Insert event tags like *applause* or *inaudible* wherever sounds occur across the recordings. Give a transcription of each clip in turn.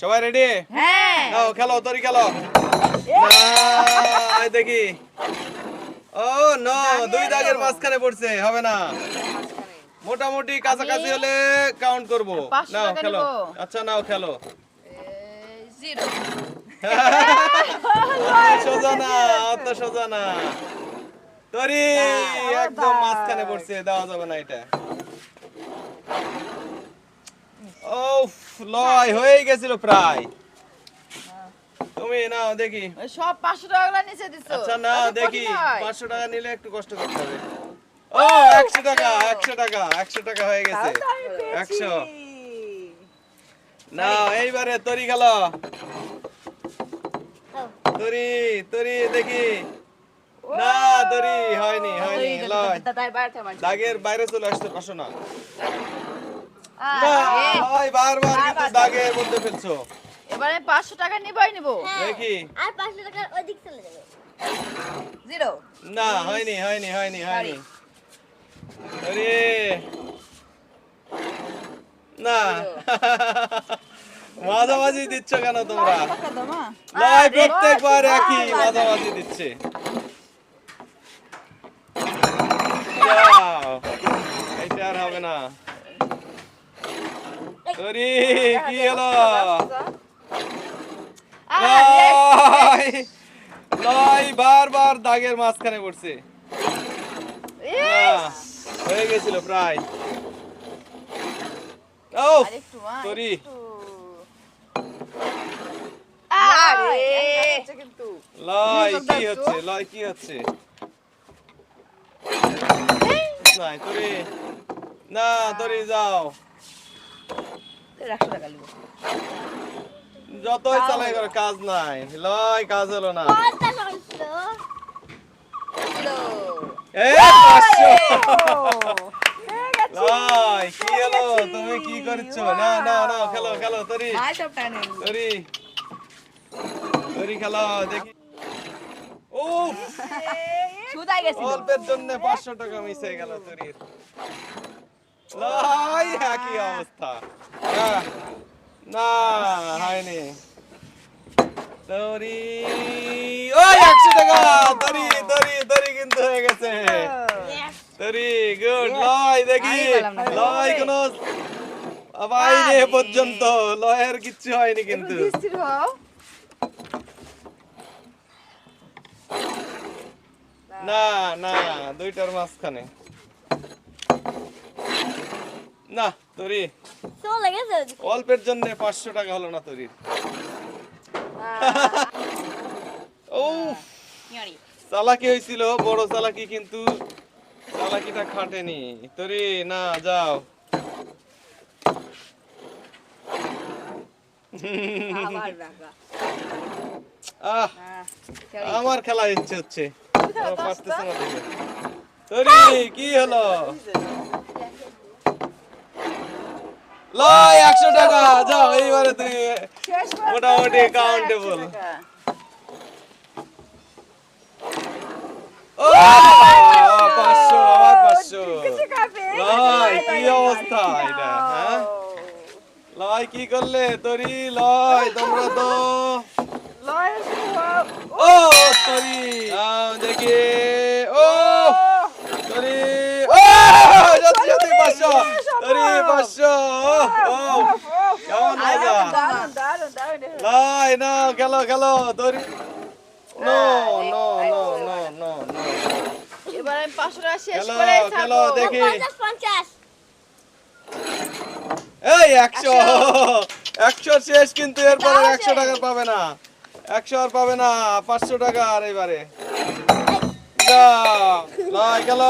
সবাই রেডি হ্যাঁ। নাও খেলো তরি খেলো। দেখি। ও নো দুই দাগের মাঝখানে পড়ছে হবে না। মোটামুটি কাছাকাছি হলে কাউন্ট করব। নাও খেলো। আচ্ছা নাও খেলো। জিরো সোজা না অত সোজা না তরি একদম মাঝখানে পড়ছে দেওয়া যাবে না এটা। ও লয় হয়ে গেছিল প্রায়। তুমি নাও দেখি। সব পাঁচশো টাকা নিচে দিচ্ছ আচ্ছা না দেখি। কঠিন হয়। পাঁচশো টাকা নিলে একটু কষ্ট করতে হবে। ও একশো টাকা একশো টাকা একশো টাকা হয়ে গেছে। একশো। না এইবারে তরি গেল তরি তরি দেখি। না তরি হয়নি হয়নি লয়। দাগের বাইরে চলে আসতে পারছ না। হয় বারবার কিন্তু বারবার। দাগের মধ্যে ফেলছো। এবারে পাঁচশো টাকা নিবই নিবো। দেখি। আর পাঁচশো টাকার অধিক চলে যাবে। জিরো। না হয়নি হয়নি হয়নি হয়নি। আরে। না। মাঝামাঝি দিচ্ছ কেন তোমরা? টাকা লাই প্রত্যেকবার একই মাঝামাঝি দিচ্ছে। *laughs* এটা আর হবে না। আরে কি হলো লাই বারবার দাগের মাঝখানে পড়ছে। হয়ে গেছিল প্রায়। ও কিন্তু। লয় কি হচ্ছে লয় কি হচ্ছে? নাই তোরে না তোরে যাও। একশো টাকা নিবো যতই চালাই করে কাজ নাই। লয় কাজ হলো না। লয় কি হলো? তুমি কি করছ? না না না খেলো খেলো তোরি। তোরি। তোরি খেলো দেখি। ও অল্পের জন্য পাঁচশো টাকা হয়ে গেল তোরির। একই অবস্থা না হয়নি তরি ওই একশো টাকা তরি তরি তরি কিন্তু হয়ে গেছে তরি গুড লয় দেখি। লয় কোনো বাইরে পর্যন্ত লয়ের কিচ্ছু হয়নি কিন্তু না না দুইটার মাঝখানে না তরি। চলে গেছে অল্পের জন্য পাঁচশো টাকা হলো না তরির। ও চালাকি হয়েছিল বড় চালাকি কিন্তু চালাকিটা খাটেনি। তরি না যাও। আমার খেলা ইচ্ছে হচ্ছে। *laughs* ও পারতেছে না তরি কি হলো? লয় একশো টাকা। যাও এইবারে তুমি মোটামুটি countable। ও পাঁচশো আবার পাঁচশো। লয় কি অবস্থা এটা হ্যাঁ? লয় কি করলে? তরি লয় তোমরা তো। ও তরি। দেখি ও তরি ও সত্যি সত্যি পাঁচশো তরি পাঁচশো। ও কেমন মজা লাই না খেলো খেলো দড়ি। No no no no no no. এবার আমি পাঁচশো টাকা শেষ করে খেলো দেখি। পঞ্চাশ পঞ্চাশ। এই একশো। একশো। শেষ কিন্তু এরপরে একশো টাকা পাবে না। একশো আর পাবে না পাঁচশো টাকা আর এবারে। যাও, গেল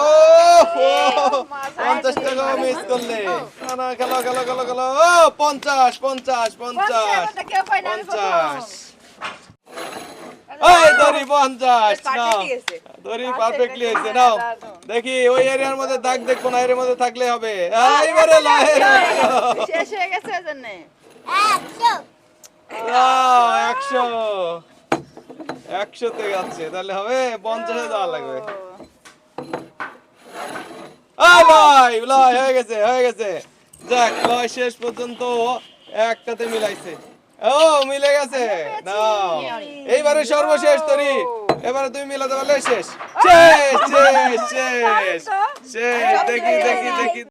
ও পঞ্চাশ টাকা মিস করলে। না না খেলো খেলো খেলো খেলো। ও পঞ্চাশ পঞ্চাশ পঞ্চাশ। পঞ্চাশ, দড়ি নাও। দড়ি আচ্ছা, পারফেক্টলি হয়েছে নাও। দেখি ওই এরিয়ার মধ্যে দাগ দেখব না এর মধ্যে থাকলে হবে। এইবারে লয় শেষ হয়ে গেছে ওই জন্যে। একশো। নাও, একশো। একশোতে যাচ্ছে তাহলে হবে পঞ্চাশে যাওয়া লাগবে। আ লয় লয় হয়ে গেছে হয়ে গেছে। যাক লয় শেষ পর্যন্ত একটাতে মিলাইছে। ও মিলে গেছে নাও। এইবারে সর্বশেষ তরি। এবারে তুমি মিলাতে পারলে শেষ। শেষ শেষ শেষ। শেষ দেখি দেখি দেখি।